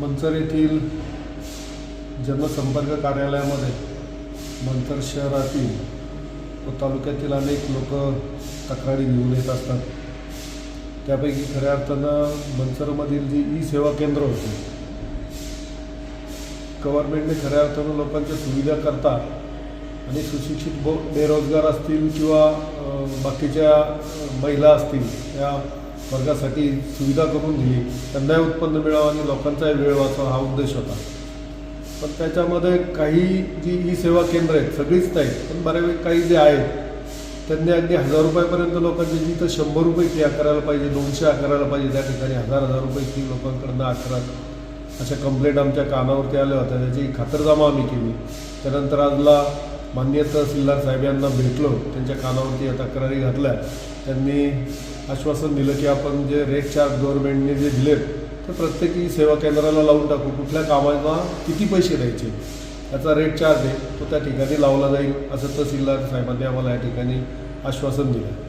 मंचर येथील जनसंपर्क कार्यालयामध्ये मंचर शहरातील व तालुक्यातील अनेक लोक तक्रारी घेऊन येत असतात. त्यापैकी खऱ्या अर्थानं मंचरमधील जी ई सेवा केंद्र होती गव्हर्नमेंटने खऱ्या अर्थानं लोकांच्या सुविधाकरता आणि सुशिक्षित ब बेरोजगार असतील किंवा बाकीच्या महिला असतील या वर्गासाठी सुविधा करून दिली. त्यांनाही उत्पन्न मिळावं आणि लोकांचाही वेळ वाचवा हा उद्देश होता. पण त्याच्यामध्ये काही जी ई सेवा केंद्र आहेत सगळीच नाही पण बऱ्यापैकी काही जे आहेत त्यांनी अगदी हजार रुपयापर्यंत लोकांची तर शंभर रुपये फी आकारायला पाहिजे दोनशे आकारायला पाहिजे त्या ठिकाणी हजार हजार रुपये फी लोकांकडनं आकारत अशा कंप्लेंट आमच्या कानावरती आल्या होत्या त्याची खातरजमा आम्ही केली. त्यानंतर आजला माननीय तहसीलदार साहेब यांना भेटलो त्यांच्या कानावरती या तक्रारी घातल्या. त्यांनी आश्वासन दिलं की आपण जे रेट चार्ज गव्हर्नमेंटने जे दिलेत ते प्रत्येकी सेवा केंद्राला लावून टाकू. कुठल्या कामाला किती पैसे द्यायचे? त्याचा रेट चार्ज आहे तो त्या ठिकाणी लावला जाईल असं तहसीलदार साहेबांनी आम्हाला या ठिकाणी आश्वासन दिलं.